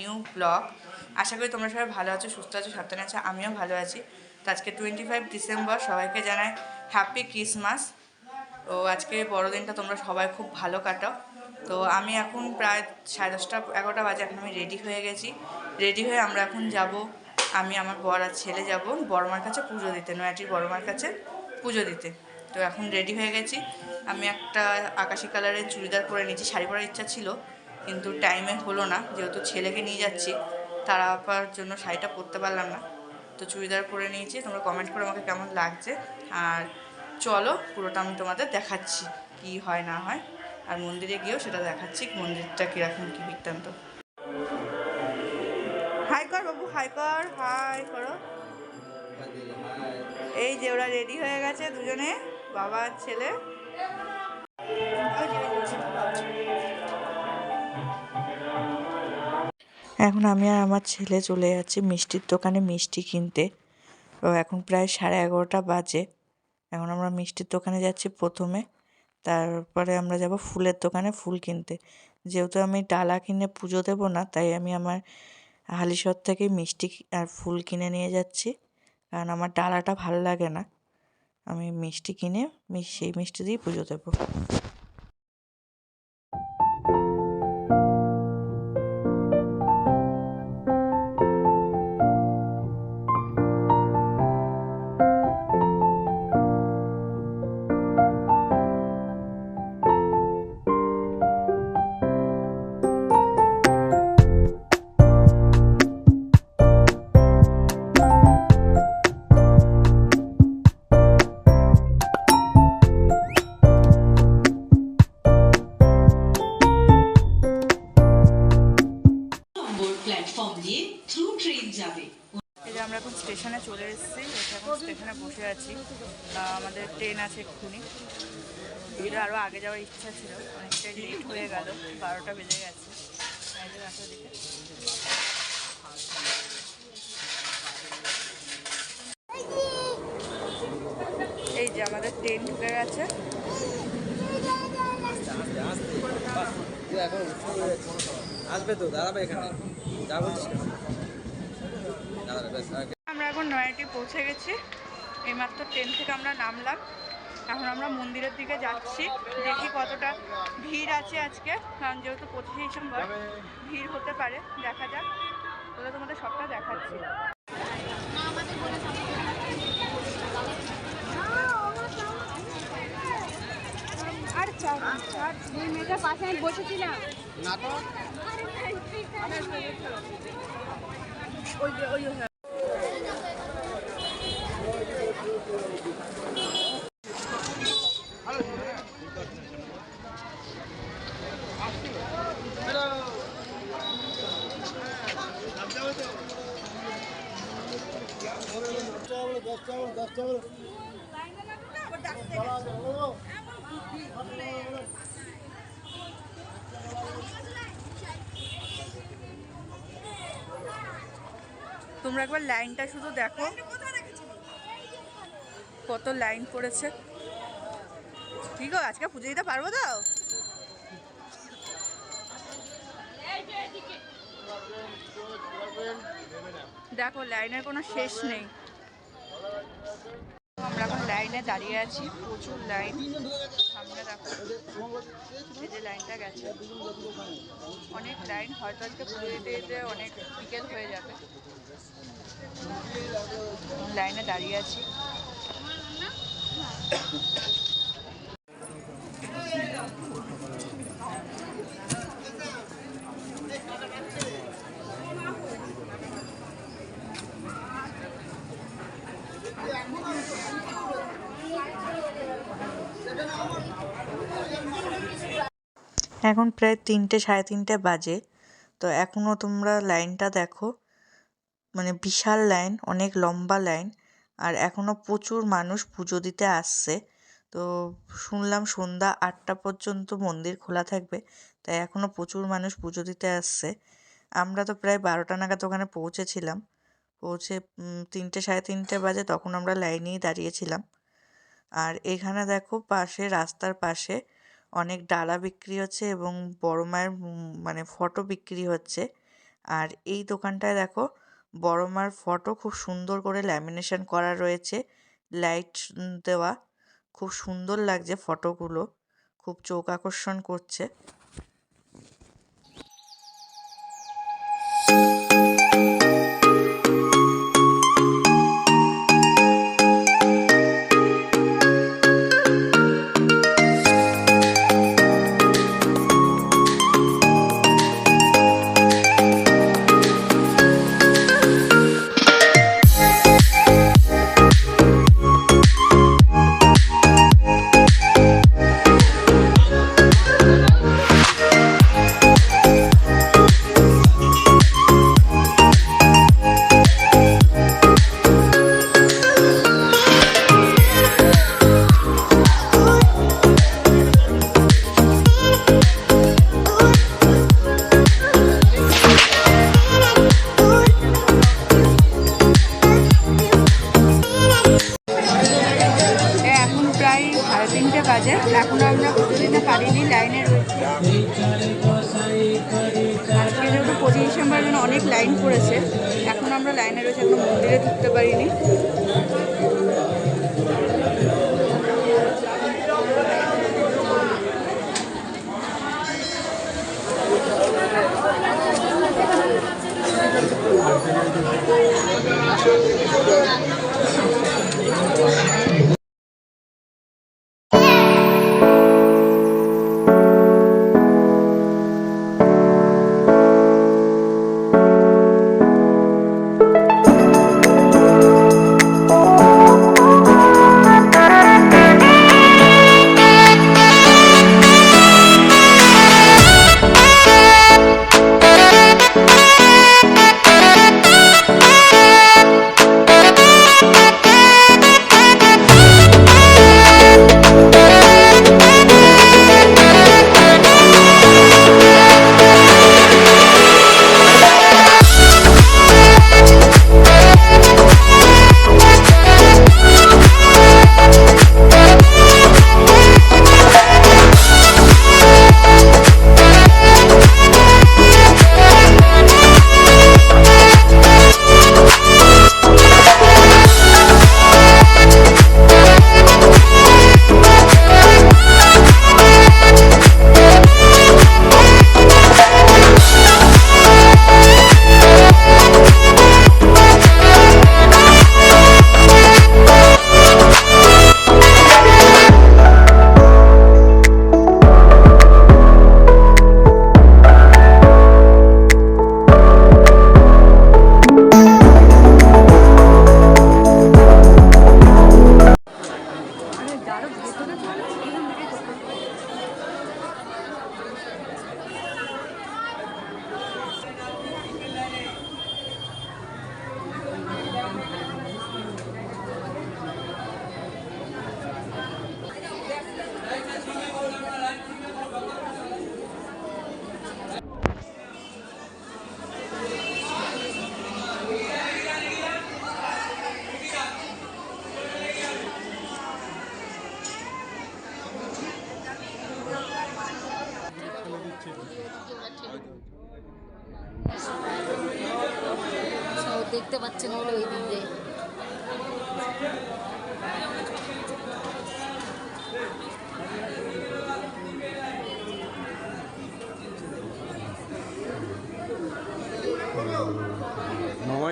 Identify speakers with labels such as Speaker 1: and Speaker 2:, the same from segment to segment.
Speaker 1: New blog. আশা করি তোমরা সবাই ভালো আছো, সুস্থ আছো, সাবধানে আছো, আমিও ভালো আছি। তো আজকে টোয়েন্টি ফাইভ ডিসেম্বর সবাইকে জানাই হ্যাপি ক্রিসমাস তো আজকে বড়দিনটা তোমরা সবাই খুব ভালো কাটাও। তো আমি এখন প্রায় সাড়ে দশটা, এগারোটা বাজে, এখন আমি রেডি হয়ে গেছি। রেডি হয়ে আমরা এখন যাব, আমি, আমার বর আর ছেলে যাব বড়মার কাছে পুজো দিতে নয়াটির বড়মার কাছে পুজো দিতে। তো এখন রেডি হয়ে গেছি। আমি একটা আকাশি কালারের চুড়িদার পরে নিয়েছি, শাড়ি পরার ইচ্ছা ছিল। কিন্তু টাইমে হলো না। যেহেতু ছেলেকে নিয়ে যাচ্ছি, তারা পাওয়ার জন্য শাড়িটা পরতে পারলাম না। তো চুড়িদার পরে নিয়েছি, তোমরা কমেন্ট করে আমাকে কেমন লাগছে। আর চলো, পুরোটা আমি তোমাদের দেখাচ্ছি কি হয়, না হয়। আর মন্দিরে গিয়েও সেটা দেখাচ্ছি, মন্দিরটা কীরকম কী বৃত্তান্ত। হাই কর বাবু হাই কর হাই করো। এই যে ওরা রেডি হয়ে গেছে দুজনে, বাবা আর ছেলে। এখন আমি আর আমার ছেলে চলে যাচ্ছি মিষ্টির দোকানে মিষ্টি কিনতে। তো এখন প্রায় সাড়ে এগারোটা বাজে। এখন আমরা মিষ্টির দোকানে যাচ্ছি প্রথমে। তারপরে আমরা যাব ফুলের দোকানে ফুল কিনতে। যেহেতু আমি ডালা কিনে পুজো দেবো না, তাই আমি আমার হালিশহর থেকে মিষ্টি আর ফুল কিনে নিয়ে যাচ্ছি। কারণ আমার ডালাটা ভালো লাগে না। আমি মিষ্টি কিনে সেই মিষ্টি দিয়েই পুজো দেবো। ইচ্ছা ছিল অনেকটাই লেট হয়ে গেল, বারোটা বেজে গেছে। যে রাস্তার দিকে এই যে আমাদের ট্রেন ঢুকে গেছে।
Speaker 2: আসবে তো দাঁড়াবে এখানে
Speaker 1: আমরা এখন নয়াটি পৌঁছে গেছি। এইমাত্র ট্রেন থেকে আমরা নামলাম। এখন আমরা মন্দিরের দিকে যাচ্ছি দেখি কতটা ভিড় আছে আজকে কারণ যেহেতু পঁচিশে ডিসেম্বর ভিড় হতে পারে দেখা যাক। তাহলে তোমাদের সবটা দেখাচ্ছি।
Speaker 3: আর চার চার মেয়েটার পাশে আমি বসেছিলাম।
Speaker 1: ওই ওই তোমরা একবার লাইনটা শুধু দেখো। কত লাইন পড়েছে। ঠিক আজকে পুজো দিতে পারব তো? দেখো, লাইনের কোনো শেষ নেই। আমরা এখন লাইনে দাঁড়িয়ে আছি, প্রচুর লাইন। সামনে দেখো, এই যে লাইনটা গেছে। অনেক লাইন, হয়তো আজকে পুজো দিতে অনেক বিকেল হয়ে যাবে। লাইনে দাঁড়িয়ে আছি। এখন প্রায় তিনটে, সাড়ে তিনটে বাজে। তো এখনও তোমরা লাইনটা দেখো। মানে বিশাল লাইন, অনেক লম্বা লাইন। আর এখনও প্রচুর মানুষ পুজো দিতে আসছে। তো শুনলাম সন্ধ্যা আটটা পর্যন্ত মন্দির খোলা থাকবে। তাই এখনও প্রচুর মানুষ পুজো দিতে আসছে। আমরা তো প্রায় বারোটা নাগাদ ওখানে পৌঁছেছিলাম। পৌঁছে তিনটে, সাড়ে তিনটে বাজে তখন আমরা লাইনেই দাঁড়িয়েছিলাম আর এখানে দেখো পাশে, রাস্তার পাশে অনেক ডালা বিক্রি হচ্ছে এবং বড় মায়ের মানে ফটো বিক্রি হচ্ছে। আর এই দোকানটায় দেখো বড় মার ফটো খুব সুন্দর করে ল্যামিনেশন করা রয়েছে লাইট দেওয়া। খুব সুন্দর লাগছে ফটোগুলো, খুব চোখ আকর্ষণ করছে। বাজে। এখনও আমরা দিতে পারিনি, লাইনে রয়েছি। আজকে যেহেতু পঁচিশ ডিসেম্বর অনেক লাইন পড়েছে। এখন আমরা লাইনে রয়েছে, এখন মন্দিরে ঢুকতে পারিনি।
Speaker 4: সব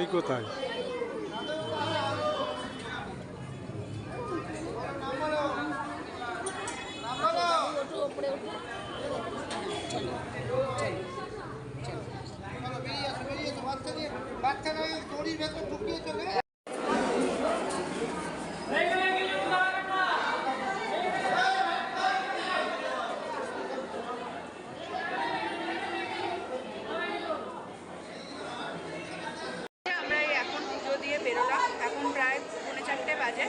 Speaker 5: কোথায়
Speaker 1: আমরা এই এখন পুজো দিয়ে বেরোলাম এখন প্রায় পৌনে চারটে বাজে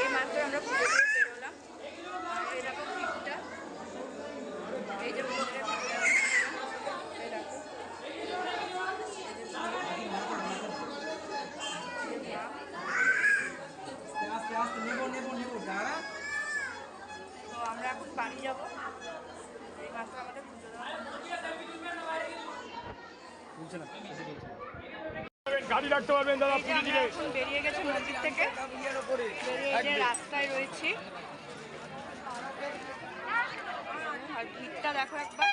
Speaker 1: এই মাত্র আমরা পুজো দিয়ে বেরোলাম আর এরকম ভিড়টা এই যে মন্দিরের ভিতরে এই দেখো। এই যে মা। তো আমরা এখন বাড়ি যাব মাত্র আমাদের পুজো দেওয়া
Speaker 6: গাড়ি রাখতে পারবেন দাদা
Speaker 1: যে আমরা এখন বেরিয়ে গেছে মন্দির থেকে। বেরিয়ে রাস্তায় রয়েছি। আর ভিড়টা দেখো একবার।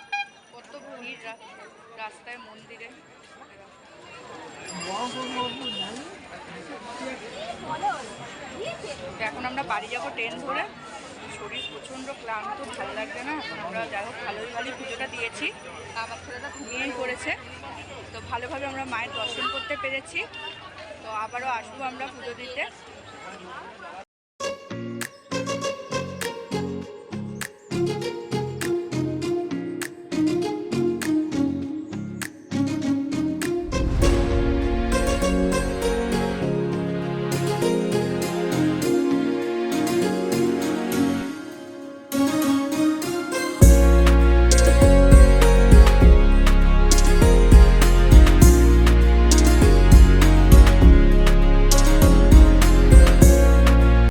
Speaker 1: কত ভিড় রাস্তায় মন্দিরে। এখন আমরা বাড়ি যাব ট্রেন ধরে। শরীর প্রচণ্ড ক্লান্ত, ভালো লাগবে না। আমরা যাই হোক, ভালোই ভালোই পুজোটা দিয়েছি। আমার ছেলেটা ঘুমিয়েই পড়েছে। তো ভালোভাবে আমরা মায়ের দর্শন করতে পেরেছি। তো আবারও আসব আমরা পুজো দিতে।